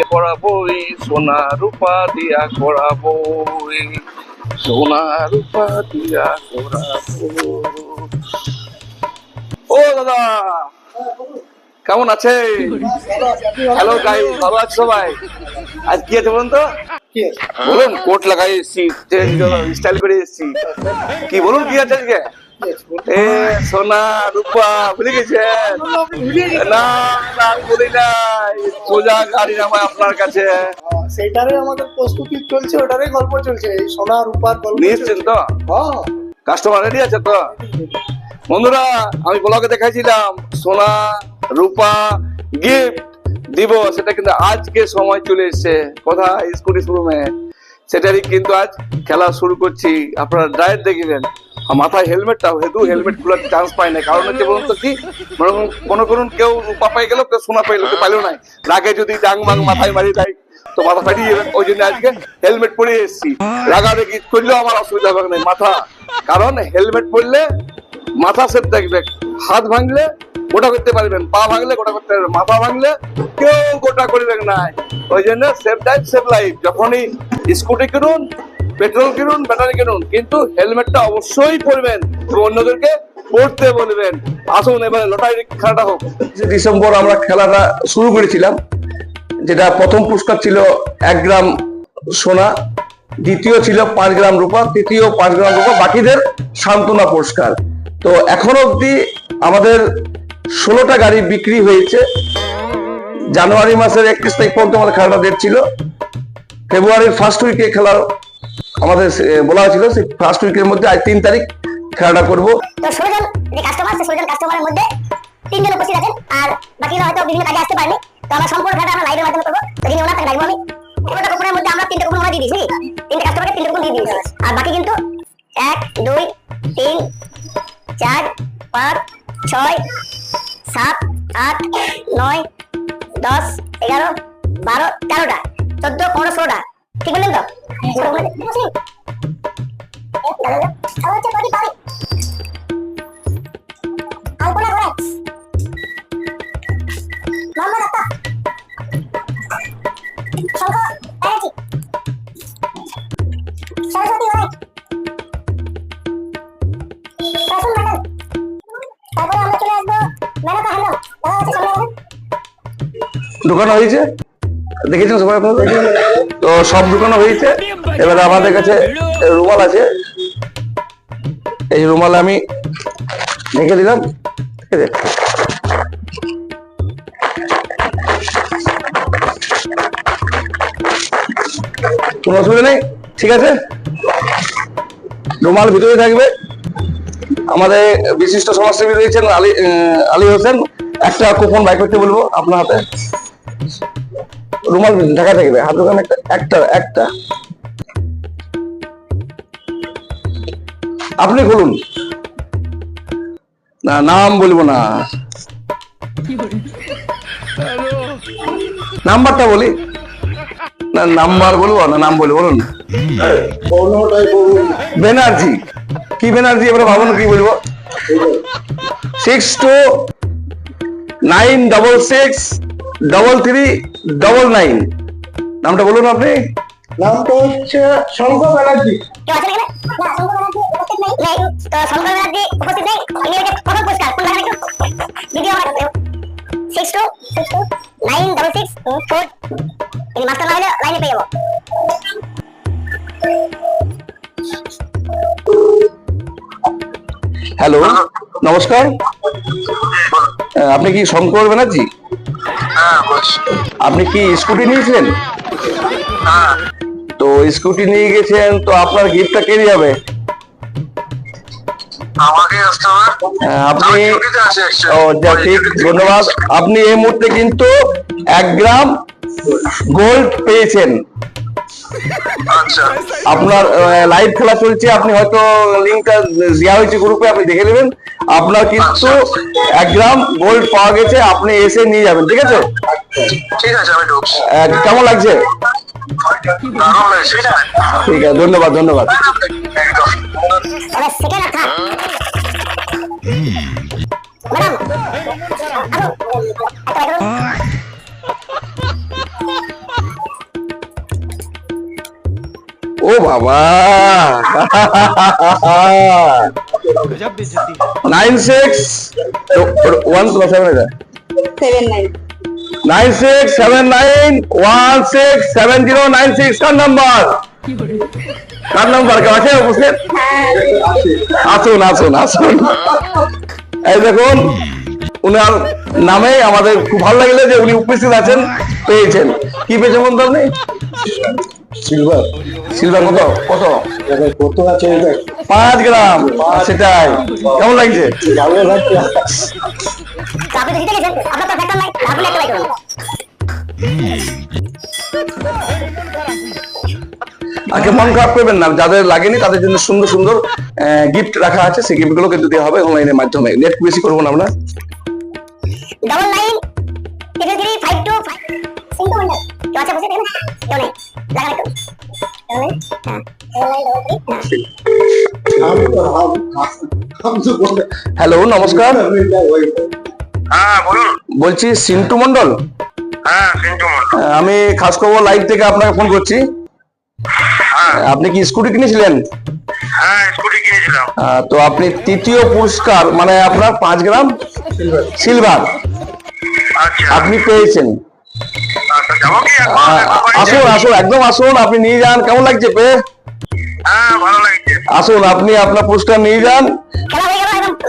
দিয়ে করাবোই সোনা রূপা দিয়া করাবোই সোনা রূপা দিয়া করাবো ও দাদা কেমন আছে? হ্যালো গাই ভালো আছে সবাই? আজ কি আছে বলুন তো? বলুন কোট লাগাই এসছি স্টাইল করে এসছি। কি বলুন কি আছে আজকে? এ সোনা রূপা ভুলে গেছেন? না না আমি বলি নাই। সোজা গাড়ি নামায় আপনার কাছে। সেইটারে আমাদের প্রস্তুতি চলছে গল্প চলছে। সোনা রূপার গল্প নিয়েছেন তো হ্যাঁ। কাস্টমার রেডি আছে তো? বন্ধুরা আমি ব্লগে দেখাইছিলাম সোনা রূপা গিফট দিব। সেটা কিন্তু আজকে সময় চলে এসেছে। কোথায় স্কুটি শোরুমে সেটারই কিন্তু আজ খেলা শুরু করছি। আপনারা ডায়েট দেখবেন। মাথায় হেলমেটটা হেতু হেলমেট খোলার চান্স পায় না কারণ হচ্ছে বলুন তো কি মনে কোনো করুন কেউ রূপা পাই গেল কেউ সোনা পাইলো কেউ পাইলো নাই। রাগে যদি ডাং বাং মাথায় মারি দেয় তো মাথা ফাটিয়ে যাবেন ওই জন্য আজকে হেলমেট পরে এসেছি। রাগা রেগি করলেও আমার অসুবিধা হবে না মাথা। কারণ হেলমেট পরলে মাথা সেফ থাকবে। হাত ভাঙলে গোটা করতে পারবেন, পা ভাঙলে গোটা করতে পারবেন। মাথা ভাঙলে কেউ গোটা করবেন না। ওই জন্য সেফ লাইফ সেফ লাইফ যখনই স্কুটি কিনুন পেট্রোল কিনুন, ব্যাটারি কিনুন, কিন্তু হেলমেটটা অবশ্যই পরবেন অন্যদেরকে পড়তে বলবেন। আসুন, এবারে লটারি খেলাটা হোক। ডিসেম্বর আমরা খেলাটা শুরু করেছিলাম, যেটা প্রথম পুরস্কার ছিল এক গ্রাম সোনা, দ্বিতীয় ছিল পাঁচ গ্রাম রূপা, তৃতীয় পাঁচ গ্রাম রূপা, বাকিদের সান্ত্বনা পুরস্কার। তো এখন অবধি আমাদের ষোলোটা গাড়ি বিক্রি হয়েছে। জানুয়ারি মাসের একত্রিশ তারিখ পর্যন্ত আমাদের খেলাটা ডেট ছিল। ফেব্রুয়ারির ফার্স্ট উইকে খেলা আমাদের বলা হয়েছিল ফার্স্ট উইকের মধ্যে আজ তিন তারিখ খেলাটা করব। তো যে কাস্টমার কাস্টমারের মধ্যে তিনজন উপস্থিত আছেন। আর বাকিরা হয়তো বিভিন্ন কাজে আসতে পারেনি। তো আমরা সম্পূর্ণ খেলাটা আমরা লাইভের মাধ্যমে করব। তো যিনি ওনার, তাকে ডাকবো আমি কুপনের মধ্যে আমরা তিনটে দিয়ে দিয়েছি তিনটে কাস্টমারকে তিনটে দিয়ে দিয়েছি। আর বাকি কিন্তু এক, দুই, তিন, চার, পাঁচ, ছয়, সাত, আট, নয়, দশ, এগারো, বারো, তেরোটা, চোদ্দ, পনেরো, ষোলোটা। ঠিক বললেন তো? ঢুকানো হয়েছে? দেখেছেন সবাই আপনারা তো সব ঢুকানো হয়েছে। এবারে আমাদের কাছে রুমাল আছে। এই রুমাল আমি রেখে দিলাম। ঠিক আছে? কোনো অসুবিধা নেই, ঠিক আছে? রুমাল ভিতরে থাকবে। আমাদের বিশিষ্ট সমাজসেবী রয়েছেন আলী আলী হোসেন। একটা কুপন বাই করতে বলব আপনার হাতে। রুমাল ঢাকা থাকবে হাত দোকান একটা একটা একটা। আপনি খুলুন না, নাম বলব না। নাম্বারটা বলি। না, নাম্বার বলব না, নাম বলি, বলুন। ব্যানার্জি কি ব্যানার্জি এবার ভাবুন কি বলব? Six two nine double six double three double nine নামটা বলুন আপনি। নামটা হচ্ছে শঙ্কর ব্যানার্জি। হ্যালো নমস্কার। আপনি কি শঙ্কর ব্যানার্জি? আপনি কি স্কুটি নিয়েছেন? তো স্কুটি নিয়ে গেছেন তো আপনার গিফটটা কে যাবে? হবে। আপনি। ও ঠিক ধন্যবাদ। আপনি এই মুহূর্তে কিন্তু এক গ্রাম গোল্ড পেয়েছেন। আচ্ছা। আপনার লাইভ খেলা চলছে আপনি হয়তো লিঙ্কটা দেওয়া হয়েছে গ্রুপে আপনি দেখে নেবেন। আপনার কিন্তু এক গ্রাম গোল্ড পাওয়া গেছে আপনি এসে নিয়ে যাবেন ঠিক আছে? কেমন লাগছে? ঠিক আছে ধন্যবাদ ধন্যবাদ। ও বাবা! Nine six one seven seven nine nine six seven nine one six seven zero nine six কার নাম্বার? কার নাম্বার? কেউ আছে উপস্থিত? আসুন আসুন আসুন। এই দেখুন উনার নামে আমাদের খুব ভালো লাগল যে উনি উপস্থিত আছেন পেয়েছেন। কি পেয়েছেন বলতে আপনি? সিলভার সিলভার কত? কত? কত আছে পাঁচ গ্রাম সেটাই। কেমন লাগছে? আগে মন খারাপ করবেন না যাদের লাগেনি তাদের জন্য সুন্দর সুন্দর গিফট রাখা আছে সেই গিফটগুলো কিন্তু দেওয়া হবে অনলাইনের মাধ্যমে। নেট বেশি করব না আমরা। Double nine triple three five two five single wonder আছে দেখেন? কেউ নেই। লাগান হ্যালো নমস্কার। হ্যাঁ বলুন। বলছি সিন্টু মন্ডল হ্যাঁ মন্ডল আমি খাস খবর লাইভ থেকে আপনাকে ফোন করছি। হ্যাঁ। আপনি কি স্কুটি কিনেছিলেন? হ্যাঁ তো আপনি তৃতীয় পুরস্কার মানে আপনার পাঁচ গ্রাম সিলভার। আচ্ছা। আপনি পেয়েছেন। আসুন আসুন একদম আসুন আপনি নিয়ে যান। কেমন লাগছে পেয়ে হ্যাঁ ভালো লাগছে। আসুন আপনি আপনার পুরস্কার নিয়ে যান। হয়ে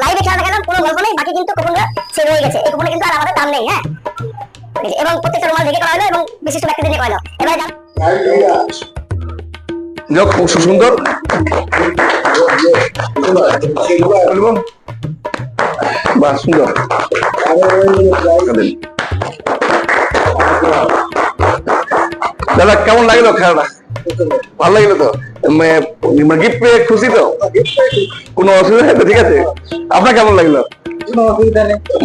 লাইভে খেলা দেখালাম কোনো গল্প নেই বাকি কিন্তু সেল হয়ে গেছে। এই কুপনে কিন্তু আর আমাদের দাম নেই হ্যাঁ? এবং প্রত্যেকটা রুমাল দেখে করা হলো এবং বিশিষ্ট ব্যক্তিদের নিয়ে করা হলো এবার যাক খুব সুন্দর। বাহ সুন্দর। দাদা কেমন লাগল খেলাটা? ভালো লাগল তো? গিফট পেয়ে খুশি তো? কোনো অসুবিধা নেই তো ঠিক আছে? আপনার কেমন লাগল?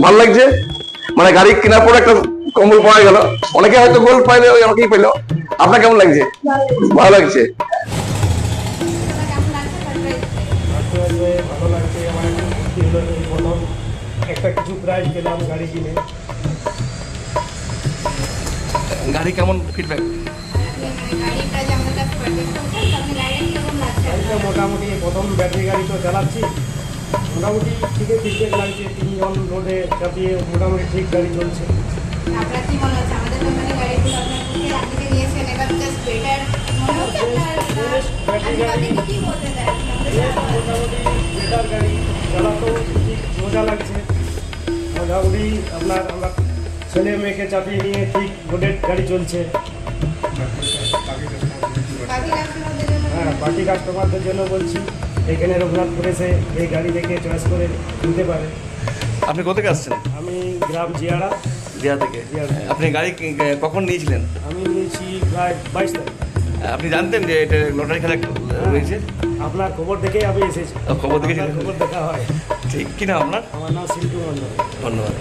ভালো লাগছে? মানে গাড়ি কেনার পর একটা কম্বল পাওয়া গেল। অনেকে হয়তো গোল্ড পাইলে ওই আমাকেই পেল আপনার কেমন লাগছে? ভালো লাগছে। ভালো লাগছে আমার খুশি হলো এই প্রথম একটা কিছু প্রাইজ পেলাম গাড়ি কিনে গাড়ি কেমন ফিডব্যাক মোটামুটি প্রথম ব্যাটারি গাড়ি তো চালাচ্ছি। মোটামুটি ঠিকই ফিডব্যাক লাগছে তিনজন রোডে চাপিয়ে মোটামুটি ঠিক গাড়ি চলছে। মজা লাগছে। মোটামুটি আপনার আমরা ছেলে মেয়েকে চাপিয়ে নিয়ে ঠিক রোডের গাড়ি চলছে। হ্যাঁ বাকি কাস্টমারদের জন্য বলছি এখানে রঘুনাথপুর এসে এই গাড়ি দেখে চয়েস করে নিতে পারে। আপনি কোথায় আসছেন? আমি গ্রাম জিয়াড়া। জিয়া থেকে। আপনি গাড়ি কখন নিয়েছিলেন? আমি নিয়েছি প্রায় বাইশ তারিখ। আপনি জানতেন যে এটা লটারি খেলা রয়েছে আপনার খবর দেখেই আমি এসেছি। খবর দেখে খবর দেখা হয়। ঠিক কিনা আপনার? আমার নাম সিন্টু মন্ডল ধন্যবাদ।